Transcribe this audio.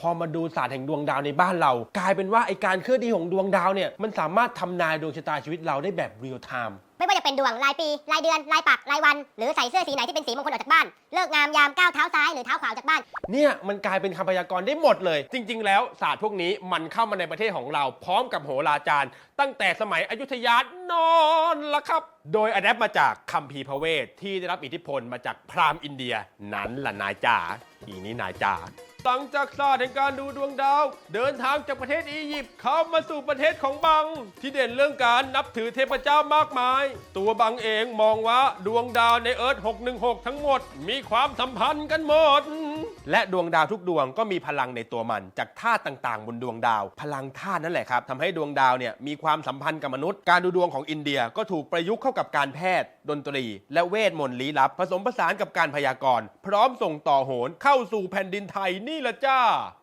พอมาดูศาสตร์แห่งดวงดาวในบ้านเรา กลายเป็นว่าไอการเคลื่อนที่ของดวงดาวเนี่ยมันสามารถทำนายดวงชะตาชีวิตเราได้แบบเรียลไทม์ไม่ว่าจะเป็นดวงรายปี รายเดือน รายปัก รายวัน หรือใส่เสื้อสีไหนที่เป็นสีมงคลออกจากบ้าน เลิกงามยามก้าวเท้าซ้ายหรือเท้าขวาออกจากบ้าน เนี่ยมันกลายเป็นคำพยากรณ์ได้หมดเลย จริง ๆ แล้วศาสตร์พวกนี้มันเข้ามาในประเทศของเราพร้อมกับโหราจารย์ ตั้งแต่สมัยอยุธยานอนละครับ โดยอ d แ p มาจากคัมภีร์พระเวทที่ได้รับอิทธิพลมาจากพราหมณ์อินเดีย นั้นล่ะนายจ๋าอีนี้นายจ๋า หลังจากศาสตร์แห่งการดูดวงดาว เดินทางจากประเทศอียิปต์เข้ามาสู่ประเทศของบัง ที่เด่นเรื่องการนับถือเทพเจ้ามากมาย ตัวบังเองมองว่าดวงดาวในเอิร์ธ616 ทั้งหมด มีความสัมพันธ์กันหมด และดวงดาวทุกดวงก็มีพลังในตัวมัน จากธาตุต่างๆ บนดวงดาว พลังธาตุนั่นแหละครับทำให้ดวงดาวเนี่ยมีความสัมพันธ์กับมนุษย์ การดูดวงของอินเดียก็ถูกประยุกต์เข้ากับการแพทย์ ดนตรี และเวทมนต์ลี้ลับ ผสมผสานกับการพยากรณ์ พร้อมส่งต่อโหนเข้าสู่แผ่นดินไทยนี่ละจ้า